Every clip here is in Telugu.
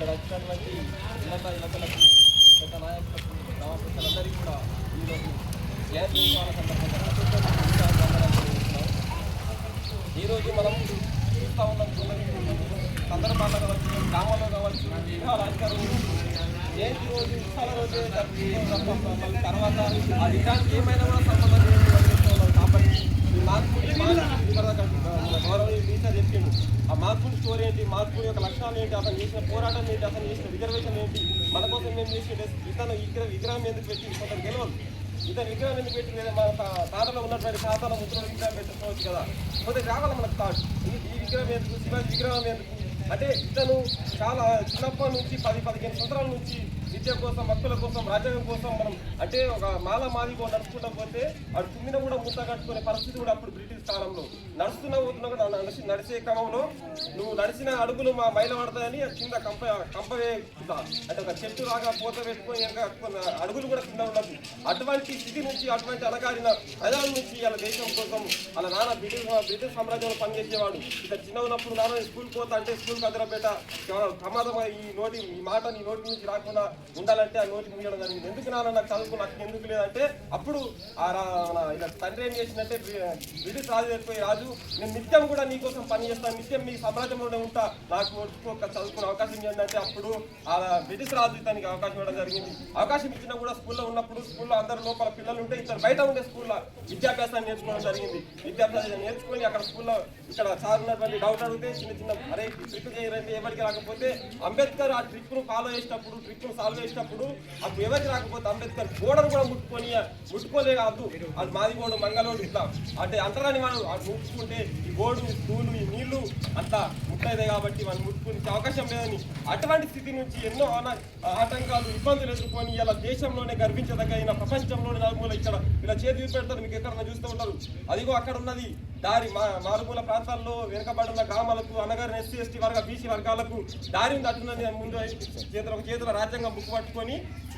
ఇక్కడ వచ్చినటువంటి ఇలాక ఇలాకలకు పెద్ద నాయకులకు గ్రామ ప్రజలందరికీ కూడా ఈరోజు జయంతి ఉత్సవాల సందర్భంగా ఈరోజు మనం చూస్తూ ఉన్నాం కొన్ని సందర్భాల్లో కావచ్చు గ్రామాల్లో కావచ్చు విగ్రహాలు జయంతి రోజు ఉత్సవాల రోజు తప్ప తర్వాత ఆ విగ్రహానికి ఏమైనా కూడా సంబంధం లేదని వదిలేస్తూ ఉన్నాం కాబట్టి ఈ మార్పుని గౌరవనీయ రీసా చెప్పిండు ఆ మార్పుని స్టోరీ ఏంటి మార్పుని యొక్క లక్షణాలు ఏంటి? అతను చేసిన పోరాటం ఏంటి? అతను చేసిన రిజర్వేషన్ ఏంటి? మన కోసం మేము చేసిన ఇతను విగ్రహ విగ్రహం ఎందుకు పెట్టి కొంత గెలవదు? ఇతను విగ్రహం ఎందుకు పెట్టి లేదా మన తాతలో ఉన్నటువంటి ఖాతాలో ముద్రలు విగ్రహం పెట్టుకోవచ్చు కదా. పోతే రావాలి మనకు థాట్ ఈ విగ్రహం ఎందుకు? శివాజీ విగ్రహం ఎందుకు? అంటే ఇతను చాలా చిన్నప్పటి నుంచి పది పదిహేను సంవత్సరాల నుంచి విద్య కోసం భక్తుల కోసం రాజ్యాంగం కోసం మనం అంటే ఒక మాల మాదిగో నడుచుకుంటా పోతే అటు తుమ్మిన కూడా ముద్ద కట్టుకునే పరిస్థితి కూడా అప్పుడు బ్రిటిష్ కాలంలో నడుస్తున్నా పోతున్నా కూడా నడిచి నడిచే క్రమంలో నువ్వు నడిచిన అడుగులు మా మైల పడతాయని కింద కంప కంపవే అంటే ఒక చెట్టు రాగా పూత పెట్టుకొని ఇంకా అడుగులు కూడా కింద ఉండదు అటువంటి స్థితి నుంచి అటువంటి అలగారిన ప్రజల నుంచి వాళ్ళ దేశం కోసం అలా నాన్న బ్రిటిష్ బ్రిటిష్ సామ్రాజ్యంలో పనిచేసేవాడు. ఇక చిన్న ఉన్నప్పుడు నాన్న స్కూల్ పోతా అంటే స్కూల్ కదరపేట ప్రమాదం ఈ నోటి ఈ మాట నీ నోటి నుంచి రాకుండా ఉండాలంటే ఆ నోటి ముయ్యడం జరిగింది. ఎందుకు నాన్న నాకు చదువుకు నాకు ఎందుకు లేదంటే అప్పుడు ఆ ఇలా తండ్రి ఏం చేసిందంటే బ్రిటిష్ రాజు రాజు నేను నిత్యం కూడా నీకోసం పని చేస్తాను నిత్యం మీ సామ్రాజ్యంలోనే ఉంటా. నాకు ఒక చదువుకునే అవకాశం ఇవ్వండి అంటే అప్పుడు ఆ బ్రిటిష్ రాజు తనకి అవకాశం ఇవ్వడం జరిగింది. అవకాశం ఇచ్చినా కూడా స్కూల్లో ఉన్నప్పుడు స్కూల్లో అందరు లోపల పిల్లలు ఉంటే ఇతను బయట ఉండే స్కూల్లో విద్యాభ్యాసాన్ని నేర్చుకోవడం జరిగింది. విద్యాభ్యాసం నేర్చుకొని అక్కడ స్కూల్లో ఇక్కడ సార్ ఉన్నటువంటి డౌట్ అడిగితే చిన్న చిన్న అరే ట్రిప్ చేయరండి ఎవరికి రాకపోతే? అంబేద్కర్ ఆ ట్రిప్ను ఫాలో చేసినప్పుడు ట్రిప్ను సాల్వ్ చేసినప్పుడు అప్పుడు ఎవరికి రాకపోతే అంబేద్కర్ గోడను కూడా ముట్టుకొని ముట్టుకోలే కాదు అది మాది గోడు మంగళోడు ఇట్లా. అంటే అంటరాని వాడు ముట్టుకుంటే ఈ గోడు పూలు ఈ నీళ్ళు అంతా ముట్టయిదే కాబట్టి వాళ్ళు ముట్టుకునే అవకాశం లేదని అటువంటి స్థితి నుంచి ఎన్నో ఆటంకాలు ఇబ్బందులు ఎదుర్కొని ఇలా దేశంలోనే గర్వించదగిన ప్రపంచంలోనే నలుమూల ఇక్కడ ఇలా చేతి పెడతారు. మీకు ఎక్కడన్నా చూస్తూ ఉంటారు. అదిగో అక్కడ ఉన్నది దారి మా మారుమూల ప్రాంతాల్లో వెనుకబడిన గ్రామాలకు అనగారిన ఎస్సీ ఎస్టీ వర్గ బీసీ వర్గాలకు దారి ఉంది. అటున్నది ముందు చేతుల చేతుల రాజ్యాంగం బుక్ పట్టుకొని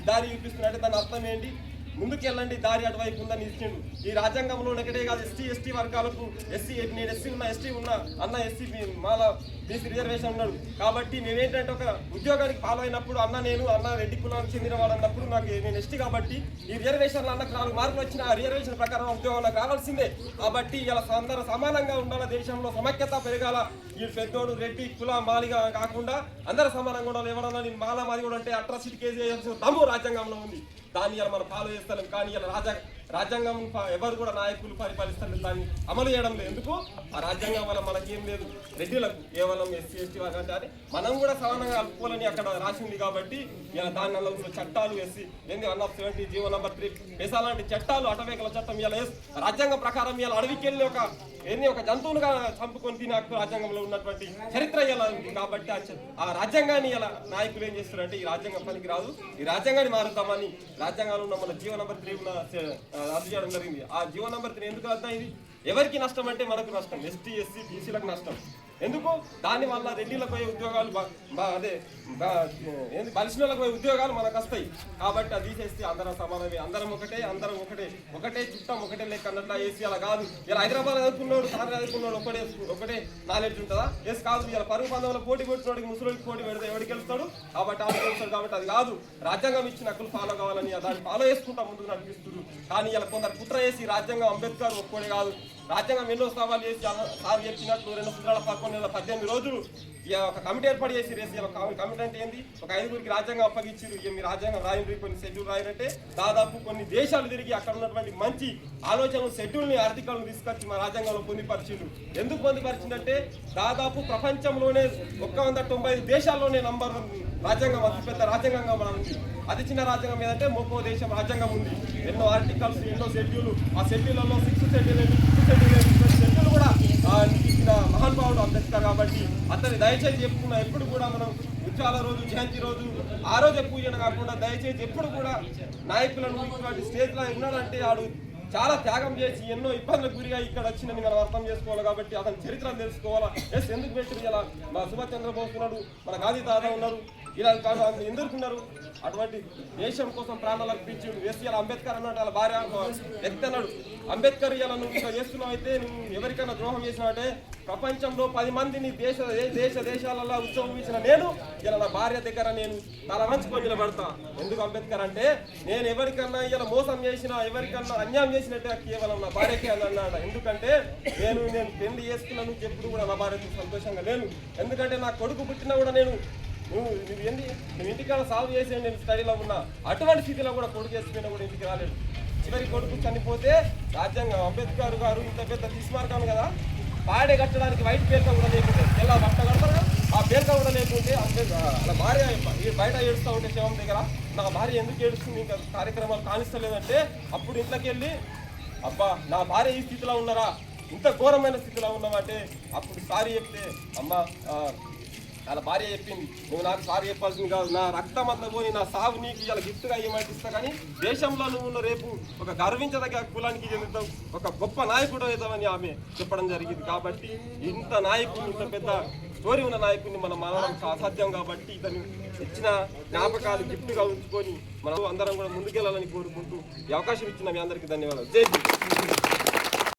దారి చూపిస్తున్నట్టే దాని అర్థం ఏంటి? ముందుకెళ్ళండి దారి అటువైపు ఉందని ఇచ్చిండు. ఈ రాజ్యాంగంలో ఒకటే కాదు ఎస్టీ ఎస్టీ వర్గాలకు ఎస్సీ నేను ఎస్సీ ఉన్నా ఎస్టీ ఉన్నా అన్న ఎస్సీ మాల బీసీ రిజర్వేషన్ ఉన్నాడు కాబట్టి మేమేంటంటే ఒక ఉద్యోగానికి ఫాలో అయినప్పుడు అన్న నేను అన్న రెడ్డి కులానికి చెందిన వాడు అన్నప్పుడు నాకు నేను ఎస్టీ కాబట్టి ఈ రిజర్వేషన్లు అన్నకు నాలుగు మార్కులు వచ్చిన ఆ రిజర్వేషన్ ప్రకారం ఉద్యోగం నాకు కావాల్సిందే కాబట్టి ఇలా అందరూ సమానంగా ఉండాలి దేశంలో సమైక్యత పెరగాల? ఈ పెద్దోడు రెడ్డి కుల మాలిగా కాకుండా అందరూ సమానంగా ఉండాలి? ఎవరన్నా నేను మాల మాది కూడా అంటే అట్రాసిటీ కేసు చేయాల్సిన తమ్ము రాజ్యాంగంలో ఉంది. దాన్ని ఇలా మనం ఫాలో చేస్తాం కానీ ఇలా రాజా రాజ్యాంగం ఎవరు కూడా నాయకులు పరిపాలిస్తారు దాన్ని అమలు చేయడం లేదు. ఎందుకు? ఆ రాజ్యాంగం వల్ల మనకేం లేదు. రెడ్డిలకు కేవలం ఎస్సీ ఎస్టీ వారు అంటే అది మనం కూడా సమానంగా అనుకోవాలని అక్కడ రాసింది కాబట్టి ఇలా దాని వల్ల ఉన్న చట్టాలు ఎస్సీ ఏంది one of seventy GO number three PESA లాంటి చట్టాలు అటవేకల చట్టం ఇలా ఎస్ రాజ్యాంగ ప్రకారం ఇలా అడవికి వెళ్ళి ఒక ఎన్ని ఒక జంతువులుగా చంపుకొని తినే రాజ్యాంగంలో ఉన్నటువంటి చరిత్ర ఇలా ఉంది కాబట్టి ఆ చ- ఆ రాజ్యాంగాన్ని ఇలా నాయకులు ఏం చేస్తారంటే ఈ రాజ్యాంగం పనికి రాదు. ఈ రాజ్యాంగాన్ని మారుతామని రాజ్యాంగంలో ఉన్న మన జీవో నంబర్ త్రీ ఉన్న రద్దు చేయడం జరిగింది ఆ జీవో నంబర్ త్రీ ఎందుకు రద్దు అయింది ఎవరికి నష్టం అంటే మనకు నష్టం. ఎస్టీ ఎస్సీ బీసీలకు నష్టం. ఎందుకు? దాని వల్ల రెడ్డిలకు పోయే ఉద్యోగాలు అదే బ- ఏంది? బలిసినలకు పోయే ఉద్యోగాలు మనకు వస్తాయి. కాబట్టి అది తీసేస్తే అందరం సమానమే. అందరం ఒకటే అందరం ఒకటే. ఒకటే చుట్టం ఒకటే లెక్క అన్నట్లు వేసి అలా కాదు. ఇలా హైదరాబాద్ చదువుకున్నాడు సార్ చదువుకున్నాడు ఒకటే ఒకటే నాలెడ్జ్ ఉంటుందా? ఎస్ కాదు. ఇలా పరుగు పందంలో పోటీ పెట్టినోడికి ముసలికి పోటీ పెడితే ఎవరికి వెళ్తాడు కాబట్టి ఆమె గెలుస్తాడు కాబట్టి అది కాదు. రాజ్యాంగం ఇచ్చిన హక్కులు ఫాలో కావాలని దాన్ని ఫాలో చేసుకుంటా ముందుకు నడిపిస్తున్నారు. కానీ ఇలా కొందరు కుట్ర చేసి రాజ్యాంగం అంబేద్కర్ ఒక్కడే కాదు. రాజ్యాంగం ఎన్నో సవాలు చేసి అలా సార్ చెప్పినట్లు రెండు వందల పదకొండు నెలల పద్దెనిమిది రోజులు ఇక ఒక కమిటీ ఏర్పాటు చేసి రేసి ఒక కమిటీ అంటే ఏంది? ఒక ఐదుగురికి రాజ్యాంగం అప్పగించారు ఇక మీ రాజ్యాంగం రాయండి కొన్ని షెడ్యూల్ రాయాలంటే దాదాపు కొన్ని దేశాలు తిరిగి అక్కడ ఉన్నటువంటి మంచి ఆలోచనలు షెడ్యూల్ని ఆర్థికాలను తీసుకొచ్చి మా రాజ్యాంగంలో పొందిపరిచిండు ఎందుకు పొందిపరిచిందంటే దాదాపు ప్రపంచంలోనే ఒక్క వంద తొంభై దేశాల్లోనే నంబర్ రాజ్యాంగం అతిపెద్ద రాజ్యాంగంగా మనం ఉంది అతి చిన్న రాజ్యాంగం ఏదంటే మొక్కో దేశం రాజ్యాంగం ఉంది. ఎన్నో ఆర్టికల్స్ ఎన్నో షెడ్యూల్. ఆ షెడ్యూల్లో సిక్స్త్ షెడ్యూల్ ఫిఫ్త్ షెడ్యూల్ చేస్తారు కాబట్టి అతని దయచేసి చెప్పుకున్న ఎప్పుడు కూడా మనం ఉద్యాల రోజు జయంతి రోజు ఆ రోజు పూజన కాకుండా దయచేసి ఎప్పుడు కూడా నాయకులను ఇటువంటి స్టేజ్లో ఉన్నాడంటే ఆడు చాలా త్యాగం చేసి ఎన్నో ఇబ్బందులకు గురిగా ఇక్కడ వచ్చిందని మనం అర్థం చేసుకోవాలి కాబట్టి అతని చరిత్రను తెలుసుకోవాలా? ఎస్ ఎందుకు పెట్టింది ఇలా మా సుభాష్ చంద్రబోస్ ఉన్నాడు మన గాంధీ తాత ఉన్నారు ఇలా కాదు ఎందుకున్నారు అటువంటి దేశం కోసం ప్రాణాలు అర్పించి ఎస్సీఎల్ అంబేద్కర్ అన్నాడు వాళ్ళ భార్య వ్యక్తి అన్నాడు. అంబేద్కర్ ఇలా నువ్వు ఇంకా చేస్తున్నావు అయితే నువ్వు ఎవరికైనా ద్రోహం చేసినావంటే ప్రపంచంలో పది మందిని దేశ దేశ దేశాలలో ఉత్సవం ఇచ్చిన నేను ఇలా నా భార్య దగ్గర నేను తల మంచుకొని నిలబడతా. ఎందుకు అంబేద్కర్ అంటే నేను ఎవరికన్నా ఇలా మోసం చేసినా ఎవరికన్నా అన్యాయం చేసినట్టే కేవలం నా భార్యకే అని అన్నాడు. ఎందుకంటే నేను నేను పెళ్ళి చేసుకున్నాను ఎప్పుడు కూడా నా భార్యకు సంతోషంగా లేను. ఎందుకంటే నా కొడుకు పుట్టినా కూడా నేను నువ్వు నువ్వు నువ్వు ఇంటికాడ సాల్వ్ చేసి నేను స్టడీలో ఉన్నా అటువంటి స్థితిలో కూడా కొడుకు వేసుకున్నా కూడా ఇంటికి రాలేదు. చివరి కొడుకు చనిపోతే రాజ్యాంగం అంబేద్కర్ గారు ఇంత పెద్ద తీసుమార్గాను కదా పాడే కట్టడానికి వైట్ పేరుక కూడా లేకుంటే ఎలా బట్ట కడతారు ఆ పేరుక కూడా లేకుంటే అంబేద్కర్ అలా భార్య బయట ఏడుస్తూ ఉంటే శవం దగ్గర నా భార్య ఎందుకు ఏడుస్తుంది ఇంకా కార్యక్రమాలు కానిస్తలేదంటే అప్పుడు ఇంట్లోకి వెళ్ళి అబ్బా నా భార్య ఈ స్థితిలో ఉన్నారా ఇంత ఘోరమైన స్థితిలో ఉన్నామంటే అప్పుడు సారీ చెప్తే అమ్మ వాళ్ళ భార్య చెప్పింది నువ్వు నాకు సారి చెప్పాల్సింది కాదు. నా రక్తం అంతా పోయి నా సాగు నీకు ఇలా గిఫ్ట్గా ఏమంటిస్తా ఇస్తా కానీ దేశంలో నువ్వు ఉన్న రేపు ఒక గర్వించదగ్గ కులానికి చెందుతావు. ఒక గొప్ప నాయకుడు అవుతావని ఆమె చెప్పడం జరిగింది కాబట్టి ఇంత నాయకుడు ఇంత పెద్ద స్టోరీ ఉన్న నాయకుడిని మనం మనడం అసాధ్యం కాబట్టి ఇతను ఇచ్చిన జ్ఞాపకాలు గిఫ్ట్గా ఉంచుకొని మనం అందరం కూడా ముందుకెళ్ళాలని కోరుకుంటూ ఈ అవకాశం ఇచ్చిన మీ అందరికీ ధన్యవాదాలు. జై హింద్.